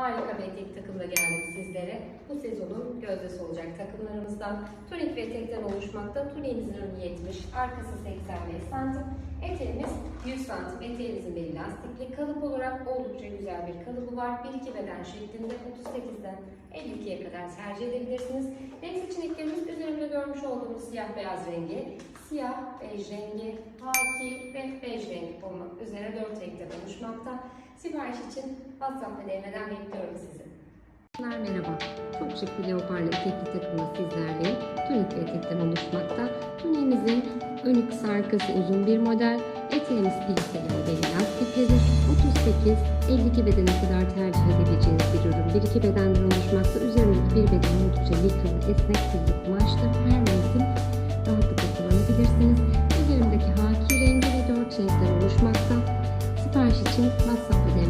harika bir etek takımla geldim sizlere. Bu sezonun gözdesi olacak takımlarımızdan. Tunik ve etekten oluşmakta. Tuniğimizin önü 70, arkası 85 santim. Eteğimiz 100 santim. Eteğimizin beli lastikli. Kalıp olarak oldukça güzel bir kalıbı var. 1-2 beden şeklinde 38'den 52'ye kadar tercih edebilirsiniz. Renk seçeneklerimiz üzerinde görmüş olduğumuz siyah beyaz rengi, siyah, bej rengi, haki ve bej rengi olmak üzere 4 renkten oluşmakta. Sipariş için WhatsApp ve DM'den bekliyorum sizi. Merhaba. Çok şık bir leoparlı etekli takımı sizlerle tunik ve etekten oluşmakta. Tuniğimizin önü kısa arkası uzun bir model. Eteğimiz piliseli ve beli lastiklidir. 38-52 bedene kadar tercih edebileceğiniz bir ürün. Bir iki bedenden oluşmakta. Üzerindeki bir beden oldukça likra, esnek bir kumaştır. Her mevsim rahatlıkla kullanabilirsiniz. Üzerimdeki haki rengi ve dört renkten oluşmakta. Sipariş için WhatsApp ve